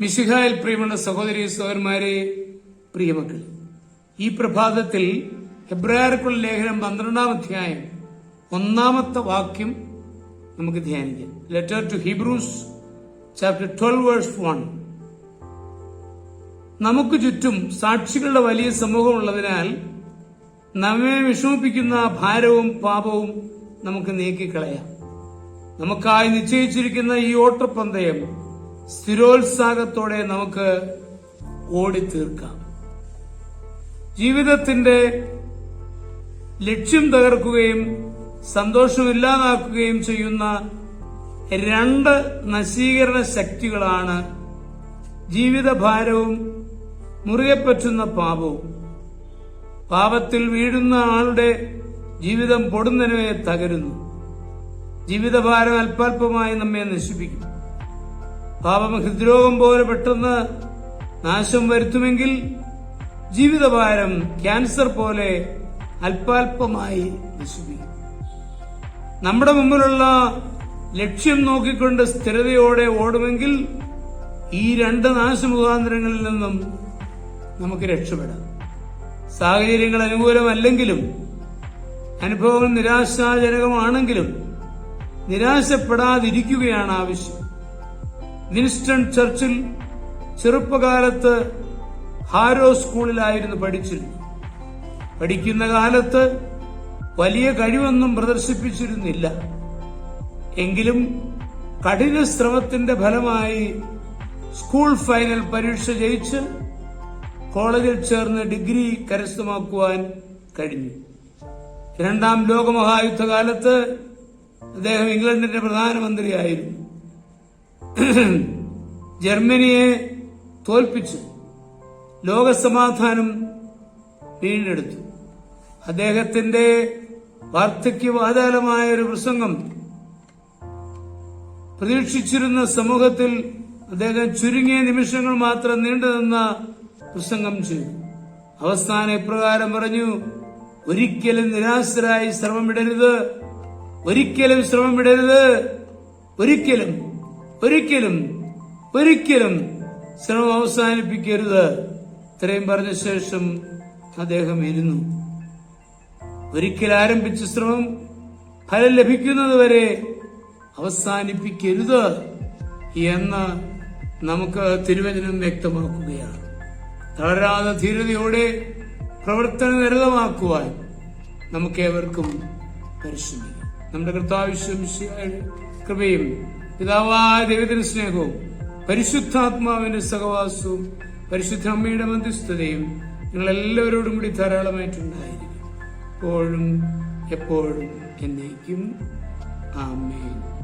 മിശിഹായിൽ പ്രിയമുള്ള സഹോദരി സഹോദരന്മാരെ പ്രിയമക്കൾ ഈ പ്രഭാതത്തിൽ ഹെബ്രായർക്കുള്ള ലേഖനം പന്ത്രണ്ടാം അധ്യായം ഒന്നാമത്തെ വാക്യം നമുക്ക് ധ്യാനിക്കാം. Letter to Hebrews chapter twelve verse one നമുക്ക് ചുറ്റും സാക്ഷികളുടെ വലിയ സമൂഹമുള്ളതിനാൽ നമ്മെ വിഷമിപ്പിക്കുന്ന ഭാരവും പാപവും നമുക്ക് നീക്കിക്കളയാം. നമുക്കായി നിശ്ചയിച്ചിരിക്കുന്ന ഈ ഓട്ടപ്പന്തയം സ്ഥിരോത്സാഹത്തോടെ നമുക്ക് ഓടിത്തീർക്കാം. ജീവിതത്തിന്റെ ലക്ഷ്യം തകർക്കുകയും സന്തോഷമില്ലാതാക്കുകയും ചെയ്യുന്ന രണ്ട് നശീകരണ ശക്തികളാണ് ജീവിതഭാരവും മുറുകെ പറ്റുന്ന പാപവും. പാപത്തിൽ വീഴുന്ന ആളുടെ ജീവിതം പൊടുന്നനവെ തകരുന്നു. ജീവിതഭാരം അല്പാൽപമായി നമ്മെ നശിപ്പിക്കും. പാപം ഹൃദ്രോഗം പോലെ പെട്ടെന്ന് നാശം വരുത്തുമെങ്കിൽ ജീവിതഭാരം ക്യാൻസർ പോലെ അല്പാൽപമായി നശിപ്പിക്കും നമ്മുടെ മുമ്പിലുള്ള ലക്ഷ്യം നോക്കിക്കൊണ്ട് സ്ഥിരതയോടെ ഓടുമെങ്കിൽ ഈ രണ്ട് നാശമുഖാന്തരങ്ങളിൽ നിന്നും നമുക്ക് രക്ഷപ്പെടാം. സാഹചര്യങ്ങൾ അനുകൂലമല്ലെങ്കിലും അനുഭവങ്ങൾ നിരാശാജനകമാണെങ്കിലും നിരാശപ്പെടാതിരിക്കുകയാണ് ആവശ്യം. വിൻസ്റ്റൺ ചർച്ചിൽ ചെറുപ്പകാലത്ത് ഹാരോ സ്കൂളിലായിരുന്നു പഠിച്ചിരുന്നു പഠിക്കുന്ന കാലത്ത് വലിയ കഴിവൊന്നും പ്രദർശിപ്പിച്ചിരുന്നില്ല. എങ്കിലും കഠിന ശ്രമത്തിന്റെ ഫലമായി സ്കൂൾ ഫൈനൽ പരീക്ഷ ജയിച്ച് കോളേജിൽ ചേർന്ന് ഡിഗ്രി കരസ്ഥമാക്കുവാൻ കഴിഞ്ഞു. രണ്ടാം ലോകമഹായുദ്ധകാലത്ത് അദ്ദേഹം ഇംഗ്ലണ്ടിന്റെ പ്രധാനമന്ത്രിയായിരുന്നു. ജർമ്മനിയെ തോൽപ്പിച്ചു ലോകസമാധാനം വീണ്ടെടുത്തു. അദ്ദേഹത്തിന്റെ വാർദ്ധക്യവാതാലമായ ഒരു പ്രസംഗം പ്രതീക്ഷിച്ചിരുന്ന സമൂഹത്തിൽ അദ്ദേഹം ചുരുങ്ങിയ നിമിഷങ്ങൾ മാത്രം നീണ്ടുനിന്ന പ്രസംഗം ചെയ്തു. അവസാനം ഇപ്രകാരം പറഞ്ഞു ഒരിക്കലും നിരാശരായി ശ്രമമിടരുത്. ഒരിക്കലും ശ്രമമിടരുത്. ഒരിക്കലും ഒരിക്കലും ഒരിക്കലും ശ്രമം അവസാനിപ്പിക്കരുത്. ഇത്രയും പറഞ്ഞ ശേഷം അദ്ദേഹം ഇരുന്നു ഒരിക്കൽ ആരംഭിച്ച ശ്രമം ഫലം ലഭിക്കുന്നതുവരെ അവസാനിപ്പിക്കരുത് എന്ന് നമുക്ക് തിരുവചനം വ്യക്തമാക്കുകയാണ്. തളരാതെ ധീരതയോടെ പ്രവർത്തന നിരതമാക്കുവാൻ നമുക്കേവർക്കും പരിശ്രമിക്കാം. നമ്മുടെ കൃത്യാവശ്യം കൃപയും പിതാവായ ദൈവത്തിന്റെ സ്നേഹവും പരിശുദ്ധാത്മാവിന്റെ സഹവാസവും പരിശുദ്ധ അമ്മയുടെ മധ്യസ്ഥതയും നിങ്ങൾ എല്ലാവരോടും കൂടി ധാരാളമായിട്ടുണ്ടായിരിക്കും. എപ്പോഴും എപ്പോഴും എന്നേക്കും. ആമേൻ.